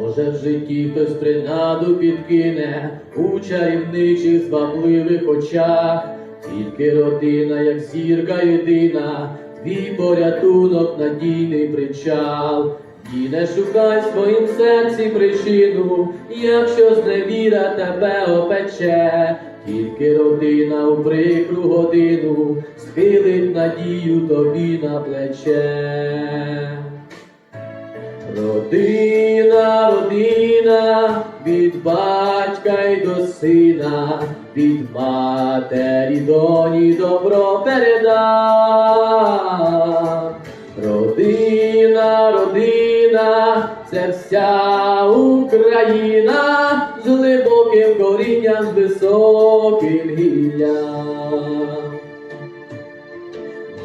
Може, в житті хтось принаду підкине у чарівничих звабливих очах, тільки родина, як зірка єдина, твій порятунок, надійний причал. І не шукай в своїм серці причину, якщо зневіра тебе опече, тільки родина у прикру годину схилить надію тобі на плече. Родина, від батька й до сина, від матері доні добро передам. Родина, родина, це вся Україна з глибоким корінням, з високим гіллям.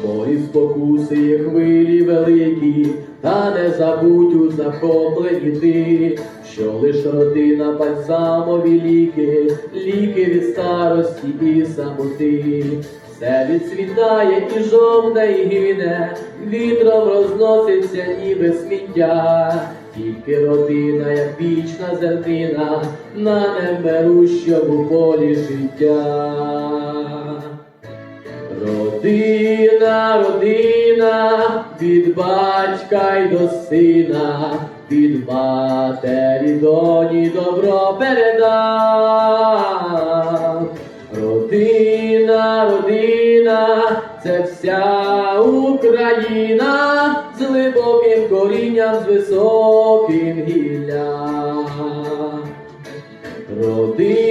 Бої спокуси є хвилі великі, та не забудь у захопленні ти, що лиш родина бальзамові ліки, ліки від старості і самоти. Все відцвітає і жовте, і гине, вітром розноситься ніби сміття, тільки родина, як вічна зернина, на неберущому полі життя. Родина, родина, від батька й до сина, від матері доні добро передав. Родина, родина, це вся Україна з глибоким корінням, з високим гіллям. Родина,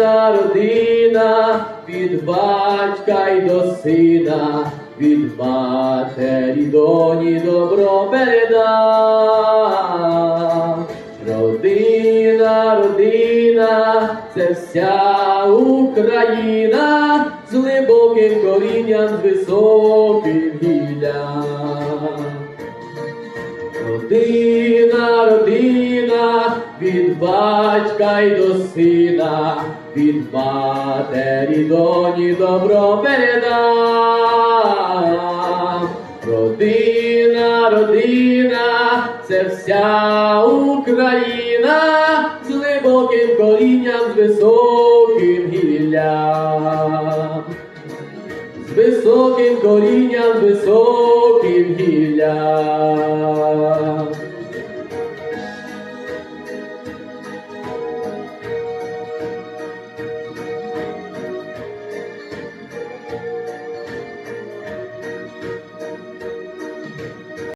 родина, від батька й до сина, від матері доні добро передав. Родина, родина, це вся Україна з глибоким корінням, з високим гіллям. Родина, родина, від батька й до сина, від матері доні добро передам. Родина, родина, це вся Україна з глибоким корінням, з високим гіллям високим корінням, високим гіллям.